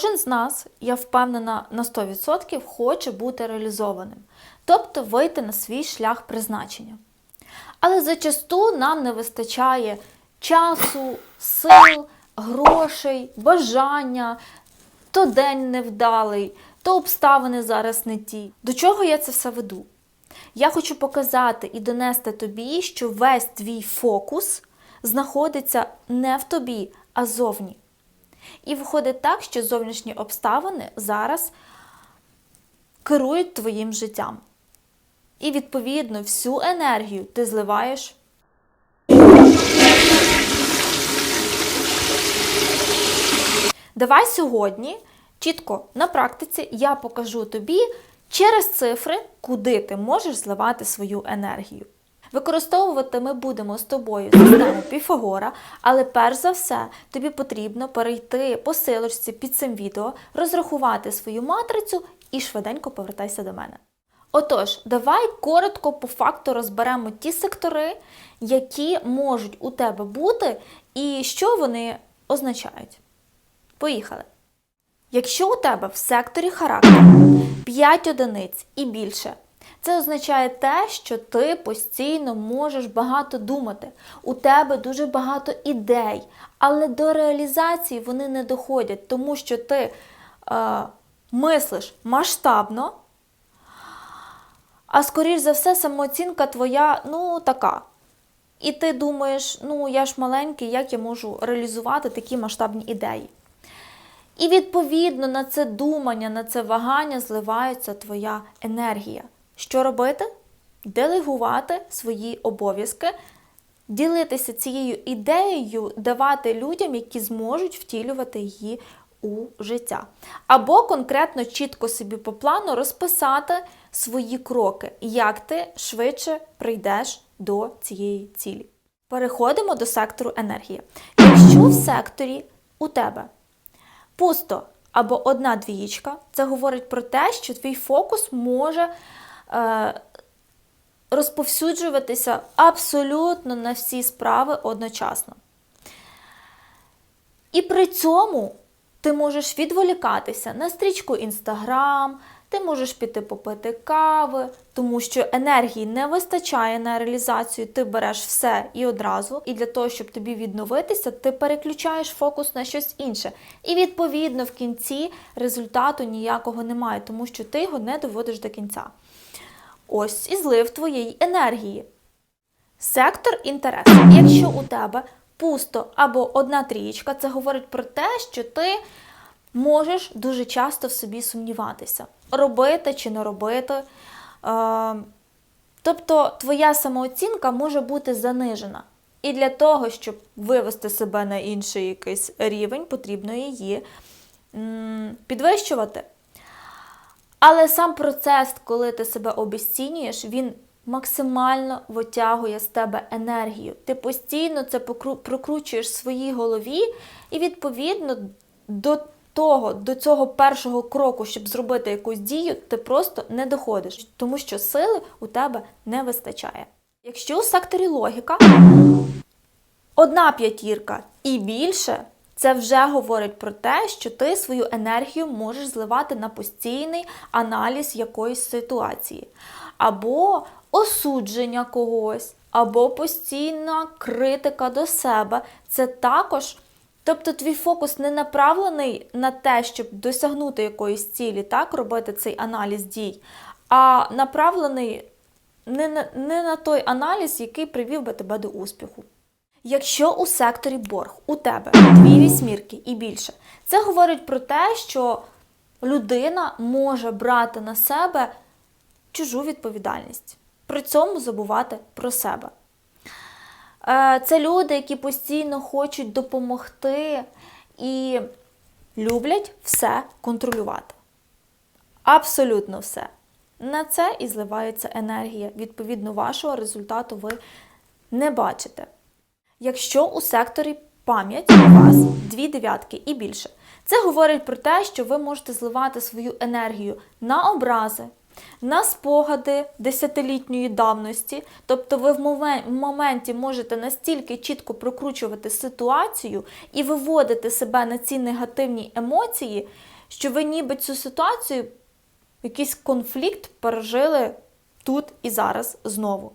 Кожен з нас, я впевнена на 100%, хоче бути реалізованим, тобто вийти на свій шлях призначення. Але зачасту нам не вистачає часу, сил, грошей, бажання, то день невдалий, то обставини зараз не ті. До чого я це все веду? Я хочу показати і донести тобі, що весь твій фокус знаходиться не в тобі, а зовні. І виходить так, що зовнішні обставини зараз керують твоїм життям. І відповідно всю енергію ти зливаєш. Давай сьогодні чітко на практиці я покажу тобі через цифри, куди ти можеш зливати свою енергію. Використовувати ми будемо з тобою систему Піфагора, але перш за все тобі потрібно перейти по силочці під цим відео, розрахувати свою матрицю і швиденько повертайся до мене. Отож, давай коротко по факту розберемо ті сектори, які можуть у тебе бути, і що вони означають. Поїхали! Якщо у тебе в секторі характеру 5 одиниць і більше, це означає те, що ти постійно можеш багато думати. У тебе дуже багато ідей, але до реалізації вони не доходять, тому що ти е, мислиш масштабно, а скоріш за все, самооцінка твоя, ну, така. І ти думаєш, ну я ж маленький, як я можу реалізувати такі масштабні ідеї? І відповідно на це думання, на це вагання зливається твоя енергія. Що робити? Делегувати свої обов'язки, ділитися цією ідеєю, давати людям, які зможуть втілювати її у життя. Або конкретно чітко собі по плану розписати свої кроки, як ти швидше прийдеш до цієї цілі. Переходимо до сектору енергії. Якщо в секторі у тебе пусто або одна двієчка, це говорить про те, що твій фокус може розповсюджуватися абсолютно на всі справи одночасно. І при цьому ти можеш відволікатися на стрічку Інстаграм, ти можеш піти попити кави, тому що енергії не вистачає на реалізацію, ти береш все і одразу. І для того, щоб тобі відновитися, ти переключаєш фокус на щось інше. І відповідно в кінці результату ніякого немає, тому що ти його не доводиш до кінця. Ось і злив твоєї енергії. Сектор інтересу. Якщо у тебе пусто або одна трієчка, це говорить про те, що ти можеш дуже часто в собі сумніватися, робити чи не робити. Е, Тобто твоя самооцінка може бути занижена. І для того, щоб вивести себе на інший якийсь рівень, потрібно її підвищувати. Але сам процес, коли ти себе обесцінюєш, він максимально витягує з тебе енергію. Ти постійно це прокручуєш в своїй голові, і відповідно до того, до цього першого кроку, щоб зробити якусь дію, ти просто не доходиш, тому що сили у тебе не вистачає. Якщо у секторі логіка одна п'ятірка і більше, це вже говорить про те, що ти свою енергію можеш зливати на постійний аналіз якоїсь ситуації, або осудження когось, або постійна критика до себе. Це також. Тобто твій фокус не направлений на те, щоб досягнути якоїсь цілі, так, робити цей аналіз дій, а направлений не на, не на той аналіз, який привів би тебе до успіху. Якщо у секторі борг у тебе дві вісьмірки і більше, це говорить про те, що людина може брати на себе чужу відповідальність, при цьому забувати про себе. Е, Це люди, які постійно хочуть допомогти і люблять все контролювати. Абсолютно все. На це і зливається енергія. Відповідно, вашого результату ви не бачите. Якщо у секторі пам'ять у вас дві дев'ятки і більше, це говорить про те, що ви можете зливати свою енергію на образи, на спогади десятилітньої давності, тобто ви в моменті можете настільки чітко прокручувати ситуацію і виводити себе на ці негативні емоції, що ви ніби цю ситуацію, якийсь конфлікт пережили тут і зараз знову.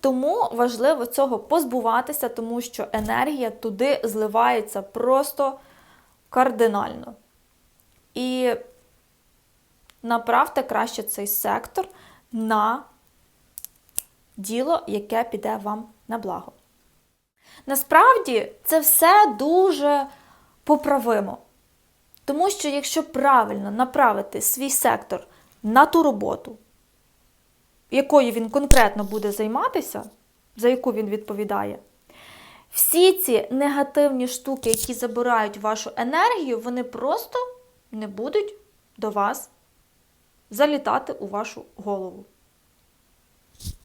Тому важливо цього позбуватися, тому що енергія туди зливається просто кардинально. І направте краще цей сектор на діло, яке піде вам на благо. Насправді це все дуже поправимо. Тому що якщо правильно направити свій сектор на ту роботу, якою він конкретно буде займатися, за яку він відповідає, всі ці негативні штуки, які забирають вашу енергію, вони просто не будуть до вас залітати у вашу голову.